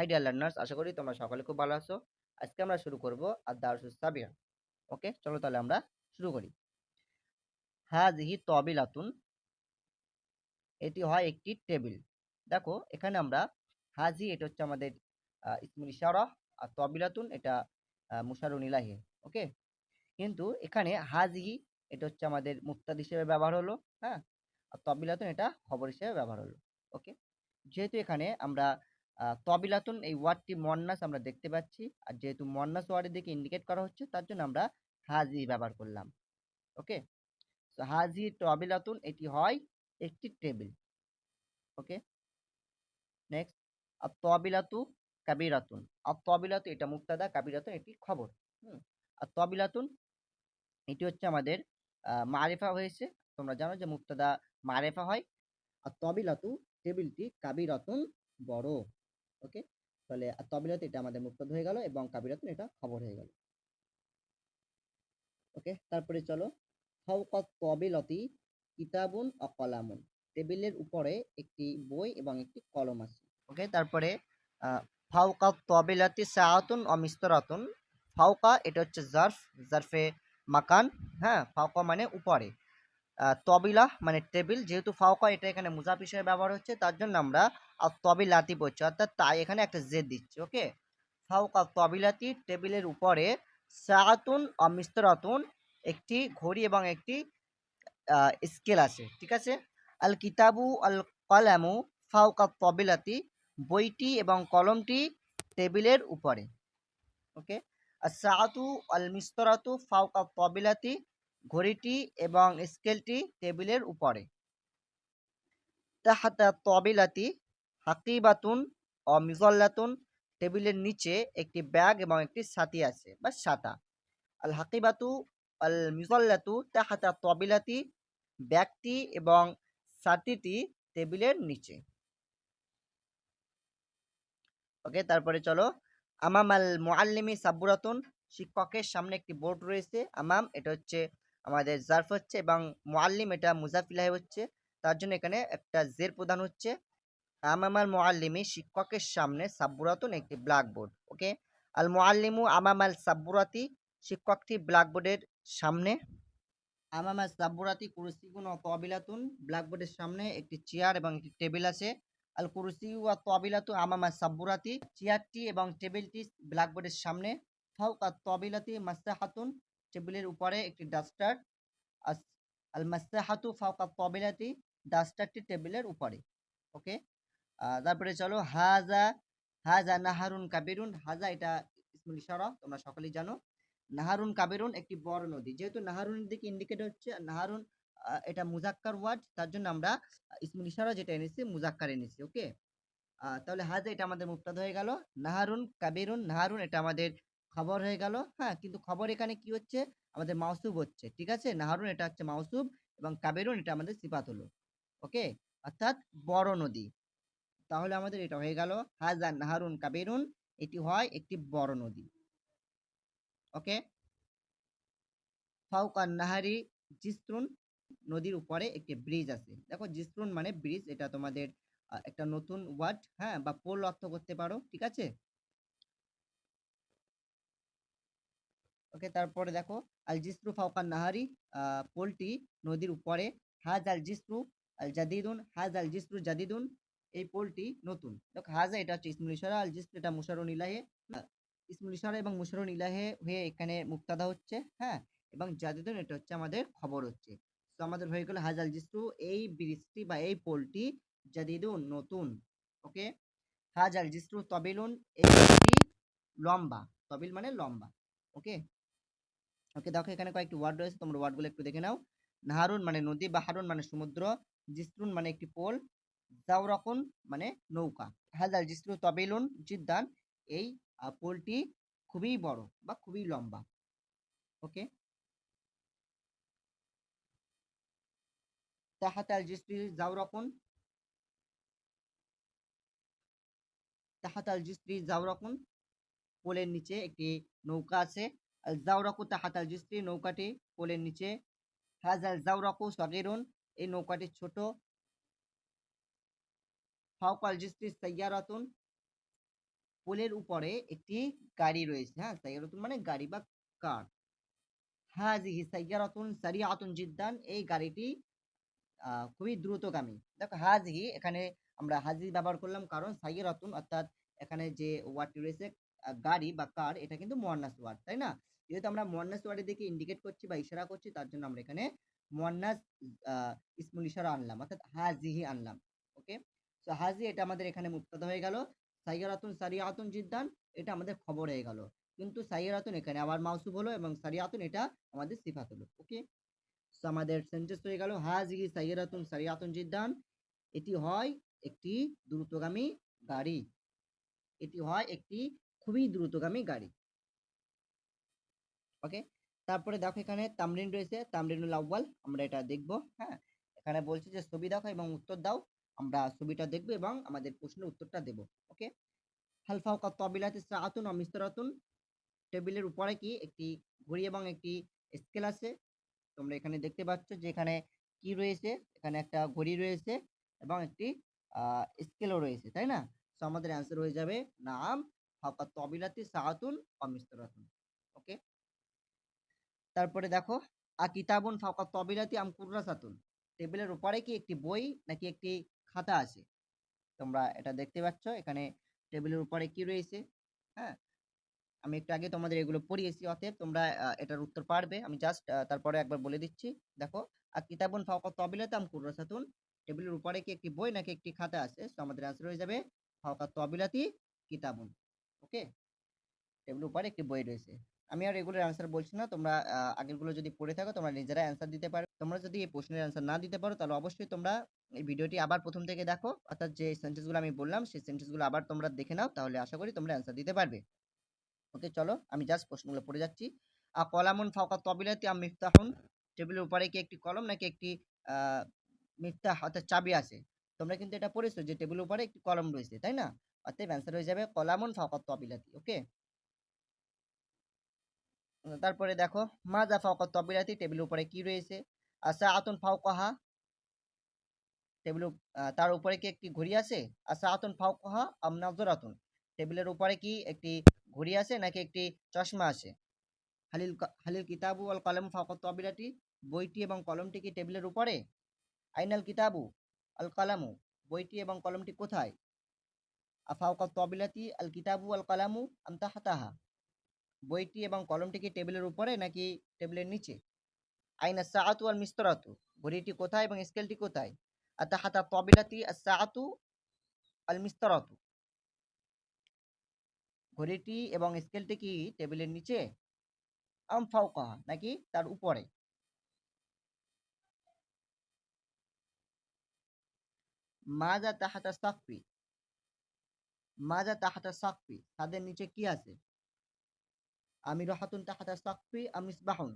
High dear learners আশা করি তোমরা সকলে খুব ভালো আছো। আজকে আমরা শুরু করব আর দারসুস সাবিয়া। ওকে চলো তাহলে আমরা শুরু করি। হাজিহি তবিলাতুন। এটি হয় একটি টেবিল। দেখো, এখানে আমরা হাজি, এটা হচ্ছে আমাদের ইসমুল ইশারা, আর তবিলাতুন, এটা মুশারুন ইলাহি ওকে কিন্তু এখানে হাজিহি, এটা হচ্ছে আমাদের মুক্তাদ হিসেবে ব্যবহার হলো হ্যাঁ? আর তবিলাতুন, এটা খবর হিসেবে ব্যবহার হলো। ওকে যেহেতু এখানে আমরা তবিলাতুন এই ওয়ার্ডটি মন্নাস আমরা দেখতে পাচ্ছি। আর যেহেতু মন্নাস ওয়ার্ডের দিকে ইন্ডিকেট করা হচ্ছে, তার জন্য আমরা হাজি ব্যবহার করলাম। ওকে? তো হাজি, তবিলাতুন এটি হয় একটি টেবিল। ওকে? নেক্সট। আর তবিলাতু কাবিরাতুন। আর তবিলাতু এটা মুক্তাদা, কাবিরাতুন এটি খবর। হুম? আর তবিলাতুন এটি হচ্ছে আমাদের মারেফা হয়েছে। তোমরা জানো যে মুক্তাদা মারেফা হয়। আর তবিলাতু টেবিলটি কাবিরাতুন বড়। ওকে? তাহলে আর এটা আমাদের মুক্তাদা হয়ে গেল এবং কাবিরাতুন এটা খবর হয়ে গেল। ওকে? তারপরে চলো। ফাওকাত তবিলাতি কিতাবুন ও কলামুন। টেবিলের উপরে একটি বই এবং একটি কলম আছে। ওকে? তারপরে ফাওকা তবিলাতি সাআতুন ও মিস্তরাতুন। ফাওকা এটা হচ্ছে জার্ফ, জার্ফে মাকান হ্যাঁ? ফাউকা মানে উপরে। তবিলা মানে টেবিল, যেহেতু ফাওকা, এটা এখানে মুজাফ হিসেবে ব্যবহার হচ্ছে, তার জন্য আমরা আর তবিলাতি পড়ছি অর্থাৎ তাই এখানে একটা জেদ দিচ্ছি ওকে ফাওকা তবিলাতি টেবিলের উপরে সাআতুন ও মিস্তরাতুন একটি ঘড়ি এবং একটি স্কেল আছে, ঠিক আছে? আল কিতাবু, আল কলামু, ফাওকা তবিলাতি বইটি এবং কলমটি টেবিলের উপরে ওকে আর সাআতু আল মিস্তরাতু, ফাওকা তবিলাতি ঘড়িটি এবং স্কেলটি টেবিলের উপরে। তাহাতা তবিলাতি, হাকিবাতুন ও মিজল্লাতুন টেবিলের নিচে একটি ব্যাগ এবং একটি ছাতি আছে বা ছাতা। আল হাকিবাতু, আল মিজল্লাতু তাহাতা তবিলাতি, ব্যাগটি এবং ছাতিটি টেবিলের নিচে। ওকে, তারপরে চলো। আমাম আল মুআল্লিমি সাব্বুরাতুন, শিক্ষকের সামনে একটি বোর্ড রয়েছে। আমাম, এটা হচ্ছে আমাদের জার্ফ হচ্ছে এবং মুআল্লিম এটা মুজাফিলাহ হচ্ছে। তার জন্য এখানে একটা জের প্রদান হচ্ছে। আমাম আল মুআল্লিমি শিক্ষকের সামনে সাব্বুরাতুন একটি ব্ল্যাকবোর্ড, ওকে? আল মোয়াল্লিমু আমাম আল সাব্বুরাতি শিক্ষকটি ব্ল্যাকবোর্ডের সামনে। আমামা সাব্বুরাতি কুরসিগুন ও তবিলাতুন ব্ল্যাকবোর্ডের সামনে একটি চেয়ার এবং একটি টেবিল আছে। আল কুরসি ওয়া তবিলাতু আমামা সাব্বুরাতি, চেয়ারটি এবং টেবিলটি ব্ল্যাকবোর্ডের সামনে। ফাওকা তবিলাতি মাসাহাতুন টেবিলের উপরে একটি ডাস্টার আল মাসাহাতু ফাওকা তবিলাতি ডাস্টারটি টেবিলের উপরে। ওকে? তারপরে চলো, হাজা হাজা নাহারুন কাবিরুন। হাজা এটা ইসমুল ইশারা, তোমরা সকলেই জানো। নাহারুন কাবিরুন একটি বড় নদী। যেহেতু নাহারুনের দিকে ইন্ডিকেট হচ্ছে, নাহারুন এটা মুজাক্কার ওয়ার্ড, তার জন্য আমরা ইসমুল ইশারা যেটা এনেছি, মুজাক্কার এনেছি, ওকে? তাহলে হাজা এটা আমাদের মুক্তাদ হয়ে গেল। নাহারুন কাবিরুন, নাহারুন এটা আমাদের খবর হয়ে গেল। হ্যাঁ কিন্তু খবর এখানে কি হচ্ছে? আমাদের মাউসুব হচ্ছে, ঠিক আছে? নাহারুন এটা হচ্ছে মাউসুব এবং কাবেরুন এটা আমাদের সিফাত হলো ওকে? অর্থাৎ বড় নদী। তাহলে আমাদের এটা হয়ে গেল, হাজা নাহারুন কাবেরুন, এটি হয় একটি বড় নদী। ওকে? ফাউকান নাহারি জিস্ত্রুন নদীর উপরে একটি ব্রিজ আছে। দেখো জিস্ত্রুন মানে ব্রিজ, এটা তোমাদের একটা নতুন ওয়ার্ড হ্যাঁ? বা পোল অর্থ করতে পারো, ঠিক আছে? ওকে তারপরে দেখো আল জিস্রু ফাউকান নাহারি পোলটি নদীর উপরে। হাজ আল জিস্রু আল জাদিদুন হাজ আল জিস্রু জাদিদুন এই পোলটি নতুন। দেখো হাজা এটা হচ্ছে ইসমুল ইশারা আল জিস্রু এটা মুশারুন ইলাহে আহ, ইসমুল ইশারা এবং মুশারুন ইলাহে হয়ে এখানে মুক্তাদা হচ্ছে হ্যাঁ এবং জাদিদুন এটা হচ্ছে আমাদের খবর হচ্ছে। তো আমাদের হয়ে গেল হাজ আল জিস্রু এই ব্রিজটি বা এই পোলটি জাদিদুন নতুন। ওকে হাজ আল জিস্রু তবিলুন এই লম্বা। তবিল মানে লম্বা। ওকে ওকে, দেখো এখানে কয়েকটি ওয়ার্ড রয়েছে, তোমরা ওয়ার্ডগুলো একটু দেখে নাও। নাহারুন মানে নদী, বাহারুন মানে সমুদ্র, জিস্রুন মানে একটি পোল, জাওরাকুন মানে নৌকা। হাজাল জিস্রু তবিলুন জিদ্দান, এই পোলটি খুবই বড় বা খুবই লম্বা। ওকে? তাহাত আল জিস্রি, জাওরাকুন। তাহাত আল জিস্রি, জাওরাকুন। পোলের নিচে একটি নৌকা আছে। আল জাওরাকু তাহাত আল নৌকাটি পোলের নিচে। হাজ আল জাওরাকু সগিরুন, এই নৌকাটি ছোট। ফাউক আল জিস্রি সাইয়ারাতুন পোলের উপরে একটি গাড়ি রয়েছে। হ্যাঁ সাইয়ারাতুন মানে গাড়ি বা কার। হাজিহি সাইয়ারাতুন সারিআতুন জিদ্দান, এই গাড়িটি খুবই দ্রুতগামী। দেখো, হাজিহি এখানে আমরা হাজি ব্যবহার করলাম কারণ সাইয়ারাতুন অর্থাৎ এখানে যে ওয়ার্ডটি রয়েছে গাড়ি বা কার এটা কিন্তু মোয়ান্নাস ওয়ার্ড তাই না? যেহেতু আমরা মোয়ান্নাস ওয়ার্ডের দিকে ইন্ডিকেট করছি বা ইশারা করছি তার জন্য আমরা এখানে আহ, ইসমুল ইশারা আনলাম অর্থাৎ হাজিহি আনলাম ওকে তো হাজি এটা আমাদের এখানে মুক্তাদা হয়ে গেল সাইয়ারাতুন সারিয়াতুন জিদ্দান এটা আমাদের খবর হয়ে গেল। কিন্তু সাইয়ারাতুন এখানে আবার মাউসুব হলো এবং সারিয়াতুন এটা আমাদের সিফাত হলো ওকে তো আমাদের সেন্টেন্স হয়ে গেল হাজিহি সাইয়ারাতুন সারিয়াতুন জিদ্দান এটি হয় একটি দ্রুতগামী গাড়ি এটি হয় একটি খুবই দ্রুতগামী গাড়ি। ওকে তারপরে দেখো এখানে তামরিন রয়েছে। তামরিনুল আউয়াল, আমরা এটা দেখব হ্যাঁ? এখানে বলছে যে, ছবি দেখো এবং উত্তর দাও। আমরা ছবিটা দেখব এবং আমাদের প্রশ্নের উত্তরটা দেব ওকে হালফাও কা তবিলাতি সাআতুন ও মিসরাতুন টেবিলের উপরে কি? একটি ঘড়ি এবং একটি স্কেল আছে। তোমরা এখানে দেখতে পাচ্ছ যে, এখানে কি রয়েছে? এখানে একটা ঘড়ি রয়েছে এবং একটি স্কেলও রয়েছে, তাই না? তো আমাদের অ্যান্সার হয়ে যাবে নাম ফাওকা তবিলাতি সাআতুন ও মিসরাতুন ওকে? তারপরে দেখো, আ কিতাবুন ফাওকা তবিলাতি আম কুররাসাতুন, টেবিলের উপরে কি একটি বই নাকি একটি খাতা আছে? তোমরা এটা দেখতে পাচ্ছ, এখানে টেবিলের উপরে কি রয়েছে? হ্যাঁ? আমি একটু আগে তোমাদের এগুলো পড়িয়েছি, অতএব তোমরা এটার উত্তর পারবে। আমি জাস্ট তারপরে একবার বলে দিচ্ছি। দেখো আর কিতাবুন ফাওকা তবিলাতি আম কুররাসাতুন, টেবিলের উপরে কি একটি বই নাকি একটি খাতা আছে? তো আমাদের অ্যান্সার হয়ে যাবে, ফাওকা তবিলাতি কিতাবুন। ওকে? টেবিলের উপরে একটি বই রয়েছে। আমি আর এগুলোর অ্যান্সার বলছি না। তোমরা আগেরগুলো যদি পড়ে থাকো, তোমরা নিজেরা অ্যান্সার দিতে পারো। তোমরা যদি এই প্রশ্নের অ্যান্সার না দিতে পারো, তাহলে অবশ্যই তোমরা এই ভিডিওটি আবার প্রথম থেকে দেখো। অর্থাৎ যে সেন্টেন্সগুলো আমি বললাম, সেই সেন্টেন্সগুলো আবার তোমরা দেখে নাও, তাহলে আশা করি তোমরা অ্যান্সার দিতে পারবে। ওকে, চলো, আমি জাস্ট প্রশ্নগুলো পড়ে যাচ্ছি। আ, কলামুন ফাওকা তবিলাতি আম মিফতাহুন। টেবিলের উপরে কি একটি কলম নাকি একটি মিফতাহ, অর্থাৎ চাবি আছে? তোমরা কিন্তু এটা পড়েছো যে টেবিলের উপরে একটি কলম রয়েছে, তাই না? অতএব অ্যান্সার হয়ে যাবে। কলামুন ফাওকা তবিলাতি ওকে তারপরে দেখো, মাজা ফাওকা তবিলাতি টেবিলের উপরে কি রয়েছে? আসা আতুন ফাওকাহা টেবিল তার উপরে কি একটি ঘড়ি আছে? আসা আতুন ফাওকাহা আম নাজরাতুন টেবিলের উপরে কি একটি ঘড়ি আছে নাকি একটি চশমা আছে? হালিল হালিল কিতাবু আল কলম ফাওকা তবিলাতি, বইটি এবং কলমটি কি টেবিলের উপরে? আইনাল কিতাবু আল কালামু, বইটি এবং কলমটি কোথায়? আফাওকা তবিলাতি আল কিতাবু আল কালামু আম তাহাতাহা। বইটি এবং কলমটি কি টেবিলের উপরে নাকি টেবিলের নিচে? আইনা সাআতু আল মিস্তরাতু। ঘড়িটি কোথায় এবং স্কেলটি কোথায়? আতাহাতা তবিলাতি আর সাআতু আল মিস্তরাতু। ঘড়িটি এবং স্কেলটি কি টেবিলের নিচে? আম ফাওকাহা নাকি তার উপরে? মাজা তাহাতা সাকফি মাজা তাহাতা সাকফি, তাদের নিচে কি আছে? আমি রহাতুন তাহাতা সাকফি, আম মিসবাহুন।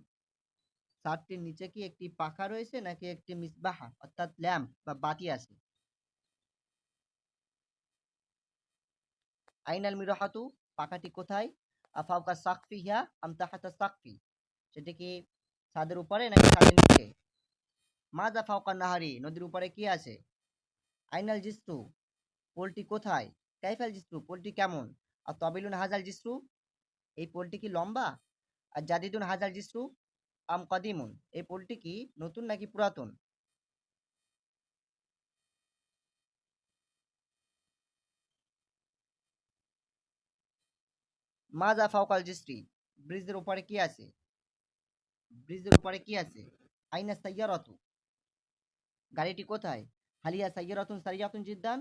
ছাদটির নিচে কি একটি পাখা রয়েছে নাকি একটি মিসবাহা, অর্থাৎ ল্যাম্প বা বাতি আছে? আইনাল মিরাহাতু, পাখাটি কোথায়? আফাউকা সাকফি হিয়া আম তাহাতা সাকফি। সেটি কি ছাদের উপরে নাকি ছাদের নিচে? মাজা ফাউকা নাহারি, নদীর উপরে কি আছে? আইনাল জিস্তু, পোলটি কোথায়? কাইফাল জিসরু পোলটি কেমন? আর তবিলুন হাজাল জিসরু এই পোলটি কি লম্বা? আর জাদিদুন হাজাল জিসরু আম কদিমুন? এই পোলটি কি নতুন নাকি পুরাতন? মাজা ফাউকাল জিসরি ব্রিজের উপরে কি আছে? ব্রিজের উপরে কি আছে? আইনা সাইয়ারাতু গাড়িটি কোথায়? হালিয়া সাইয়ারাতুন সারিয়াতুন জিদ্দান?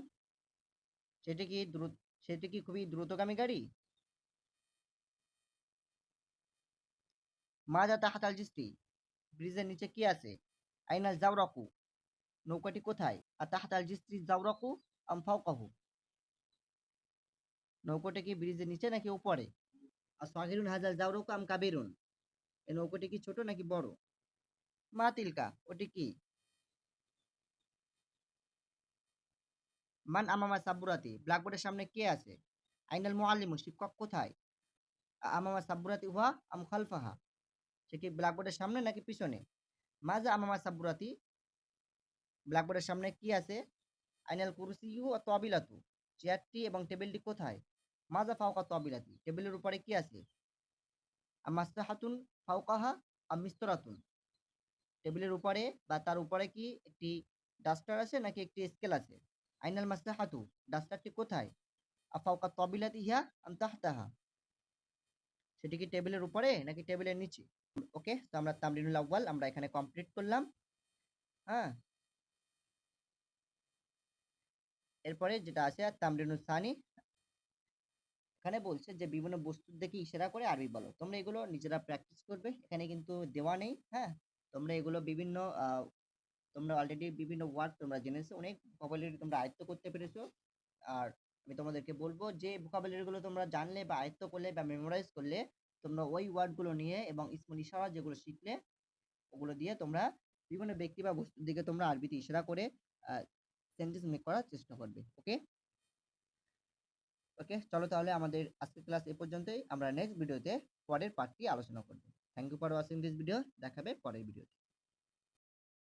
সেটি কি দ্রুত, সেটা কি খুবই দ্রুতগামী গাড়ি? মাজা তাহাতাল জিস্তি। ব্রিজের নিচে কি আছে? আইনাল জাওরাকু। নৌকাটি কোথায়? আর তাহাতাল জিস্ত্রি জাওরাকু আম ফাওকাহু। নৌকাটি কি ব্রিজের নিচে নাকি উপরে? আর হাজাল যাও জাওরাকু আম কাবিরুন। এই নৌকাটি কি ছোট নাকি বড়? মা তিলকা, ওটি কি? মান আমামা সাব্বুরাতি ব্ল্যাকবোর্ডের সামনে কে আছে? আইনাল মুআল্লিমু, শিক্ষক কোথায়? আমামা সাব্বুরাতি হুয়া আম খালফাহা? সে কি ব্ল্যাকবোর্ডের সামনে নাকি পিছনে? মাজা আমামা সাব্বুরাতি ব্ল্যাকবোর্ডের সামনে কি আছে? আইনাল কুরসিয়ু ও তবিলাতু, চেয়ারটি এবং টেবিলটি কোথায়? মাজা ফাউকা তবিলাতি, টেবিলের উপরে কি আছে? আমাসহাতুন ফাওকাহা আমিস্তরাতুন টেবিলের উপরে বা তার উপরে কি একটি ডাস্টার আছে নাকি একটি স্কেল আছে? আইনাল মাসলাহাতু ডাস্টারটি কোথায় আফাউকা তবিলাতি আম তাহতাহা সেটি কি টেবিলের উপরে নাকি টেবিলের নিচে ওকে তো আমরা তামরিনুল আউয়াল আমরা এখানে কমপ্লিট করলাম হ্যাঁ এরপরে যেটা আছে তামরিনুল সানি এখানে বলছে যে বিভিন্ন বস্তুর দেখে ইশারা করে আরবি বলো তোমরা এগুলো নিজেরা প্র্যাকটিস করবে এখানে কিন্তু দেওয়া নেই হ্যাঁ তোমরা এগুলো বিভিন্ন তোমরা অলরেডি বিভিন্ন ওয়ার্ড তোমরা জেনেছো, অনেক ভোকাবুলারি তোমরা আয়ত্ত করতে পেরেছ। আর আমি তোমাদেরকে বলব যে ভোকাবুলারি গুলো তোমরা জানলে বা আয়ত্ত করলে বা মেমোরাইজ করলে তোমরা ওই ওয়ার্ডগুলো নিয়ে এবং ইসমুল ইশারা যেগুলো শিখলে, ওগুলো দিয়ে তোমরা বিভিন্ন ব্যক্তি বা বস্তুর দিকে তোমরা আরবিতে ইশারা করে সেন্টেন্স মেক করার চেষ্টা করবে ওকে ওকে চলো তাহলে আমাদের আজকের ক্লাস এ পর্যন্তই। আমরা নেক্সট ভিডিওতে পরের পার্টটি আলোচনা করব। Thank you for watching this video দেখাবে পরের ভিডিওতে